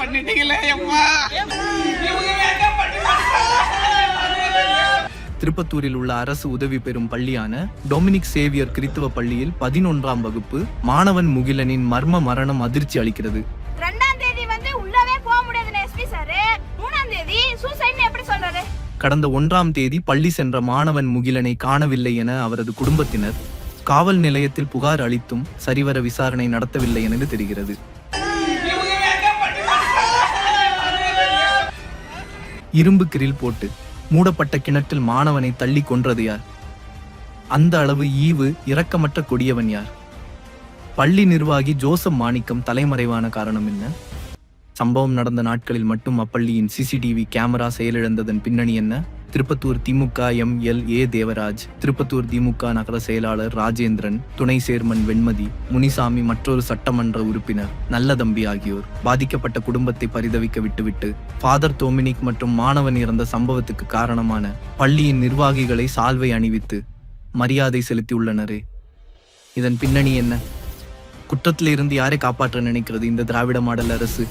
பண்ணிட்டீங்களே அம்மா. இவங்க என்ன திருப்பத்தூரில் உள்ள அரசு உதவி பெறும் பள்ளியான டொமினிக் சேவியர் கிறித்துவ பள்ளியில் பதினொன்றாம் வகுப்பு மாணவன் முகிலனின் மர்ம மரணம் அதிர்ச்சி அளிக்கிறது. ரெண்டாம் தேதி வந்து உள்ளவே போக முடியாதுன்னு எஸ்பி சார். மூணாம் தேதி சூசைட்னு எப்படி சொல்றாரு? கடந்த ஒன்றாம் தேதி பள்ளி சென்ற மாணவன் முகிலனை காணவில்லை என அவரது குடும்பத்தினர் காவல் நிலையத்தில் புகார் அளித்தும் சரிவர விசாரணை நடத்தவில்லை என தெரிகிறது. இரும்பு கிரில் போட்டு மூடப்பட்ட கிணற்றில் மாணவனை தள்ளி கொன்றது யார்? அந்த அளவு ஈவு இரக்கமற்ற கொடியவன் யார்? பள்ளி நிர்வாகி ஜோசப் மாணிக்கம் தலைமறைவான காரணம் என்ன? சம்பவம் நடந்த நாட்களில் மட்டும் அப்பள்ளியின் சிசிடிவி கேமரா செயலிழந்ததன் பின்னணி என்ன? Tirupattur DMK M L A Devaraj Tirupattur DMK நகர செயலாளர் ராஜேந்திரன் துணை சேர்மன் வெண்மதி முனிசாமி மற்றொரு சட்டமன்ற உறுப்பினர் நல்லதம்பி ஆகியோர். பாதிக்கப்பட்ட குடும்பத்தை பரிதவிக்க விட்டுவிட்டு ஃபாதர் டொமினிக் மற்றும் மாணவன் இறந்த சம்பவத்துக்கு காரணமான பள்ளியின் நிர்வாகிகளை சால்வை அணிவித்து மரியாதை செலுத்தியுள்ளனரே. இதன் பின்னணி என்ன? குற்றத்திலிருந்து யாரை காப்பாற்ற நினைக்கிறது இந்த திராவிட மாடல் அரசு?